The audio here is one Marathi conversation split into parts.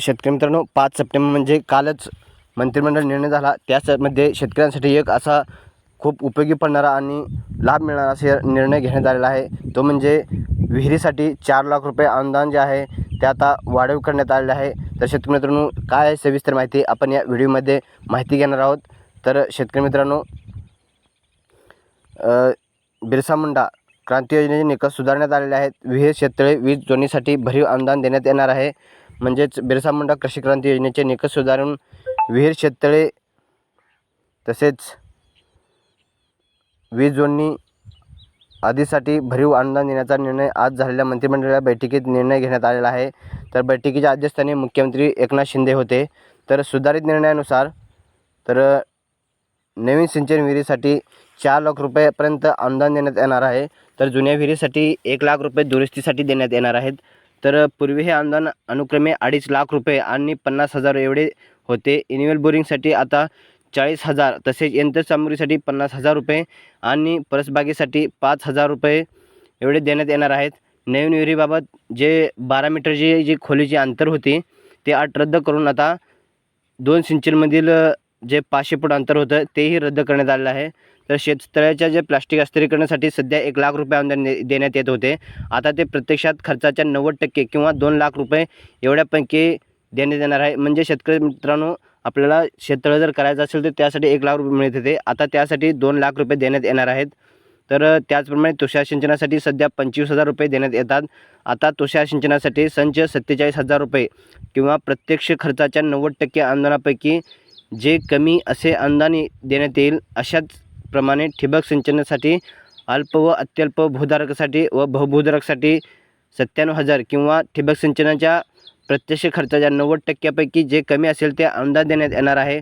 शेतकरी मित्रांनो पाच सप्टेंबर म्हणजे कालच मंत्रिमंडळ निर्णय झाला. त्याचमध्ये शेतकऱ्यांसाठी एक असा खूप उपयोगी पडणारा आणि लाभ मिळणारा असे निर्णय घेण्यात आलेला आहे. तो म्हणजे विहिरीसाठी चार लाख रुपये अनुदान जे आहे ते आता वाढीव करण्यात आलेले आहे. तर शेतकरी मित्रांनो काय आहे सविस्तर माहिती आपण या व्हिडिओमध्ये माहिती घेणार आहोत. तर शेतकरी मित्रांनो बिरसा मुंडा क्रांती योजनेचे निकष सुधारण्यात आलेले आहेत. विहीर शेततळे वीज जोडणीसाठी भरीव अनुदान देण्यात येणार आहे. म्हणजेच बिरसा मुंडा कृषी क्रांती योजनेचे निकष सुधारून विहीर शेततळे तसेच वीज जोडणी आदीसाठी भरीव अनुदान देण्याचा निर्णय आज झालेल्या मंत्रिमंडळाच्या बैठकीत निर्णय घेण्यात आलेला आहे. तर बैठकीच्या अध्यक्षस्थानी मुख्यमंत्री एकनाथ शिंदे होते. तर सुधारित निर्णयानुसार तर नवीन सिंचन विहिरीसाठी चार लाख रुपयापर्यंत अनुदान देण्यात येणार आहे. तर जुन्या विहिरीसाठी एक लाख रुपये दुरुस्तीसाठी देण्यात येणार आहेत. तर पूर्वी हे अनुदान अनुक्रमे अडीच लाख रुपये आणि पन्नास हजार एवढे होते. इनिवेल बोरिंगसाठी आता चाळीस हजार तसेच यंत्रसामुग्रीसाठी पन्नास हजार रुपये आणि परसबागेसाठी पाच हजार रुपये एवढे देण्यात येणार आहेत. नवीन विहिरीबाबत जे बारा मीटरची जी खोलीची अंतर होती ते अट रद्द करून आता दोन सिंचनमधील जे पाचशे फूट अंतर होतं तेही रद्द करण्यात आलेलं आहे. तर शेततळ्याच्या जे प्लास्टिक अस्तरीकरणासाठी सध्या एक लाख रुपये अनुदान दे देण्यात येत होते. आता ते प्रत्यक्षात खर्चाच्या नव्वद टक्के किंवा दोन लाख रुपये एवढ्यापैकी देण्यात येणार आहे. म्हणजे शेतकरी मित्रांनो आपल्याला शेततळं जर करायचं असेल तर त्यासाठी एक लाख रुपये मिळत होते. आता त्यासाठी दोन लाख रुपये देण्यात येणार आहेत. तर त्याचप्रमाणे तुषार सिंचनासाठी सध्या पंचवीस हजार रुपये देण्यात येतात. आता तुषार सिंचनासाठी संच सत्तेचाळीस हजार रुपये किंवा प्रत्यक्ष खर्चाच्या नव्वद टक्के अनुदानापैकी जे कमी असे अनुदान देण्यात येईल अशाच प्रमाणे ठिबक सिंचनासाठी अल्प व अत्यल्प भूधारकासाठी व बहुभूधारकासाठी सत्त्याण्णव हजार किंवा ठिबक सिंचनाच्या प्रत्यक्ष खर्चाच्या नव्वद टक्क्यापैकी जे कमी असेल ते अनुदान देण्यात येणार आहे.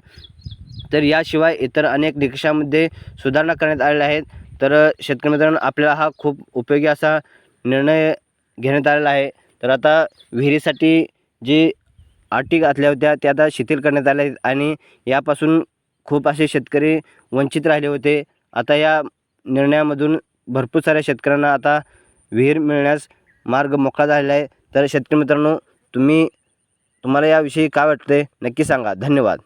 तर याशिवाय इतर अनेक निकषामध्ये सुधारणा करण्यात आलेल्या आहेत. तर शेतकरी मित्रांनो आपल्याला हा खूप उपयोगी असा निर्णय घेण्यात आलेला आहे. तर आता विहिरीसाठी जी अटी घातल्या होत्या त्या आता शिथिल करण्यात आल्या आहेत आणि यापासून खूप असे शेतकरी वंचित राहिले होते. आता या निर्णयामधून भरपूर साऱ्या शेतकऱ्यांना आता विहीर मिळण्यास मार्ग मोकळा झालेला आहे. तर शेतकरी मित्रांनो तुम्ही तुम्हाला याविषयी काय वाटते नक्की सांगा. धन्यवाद.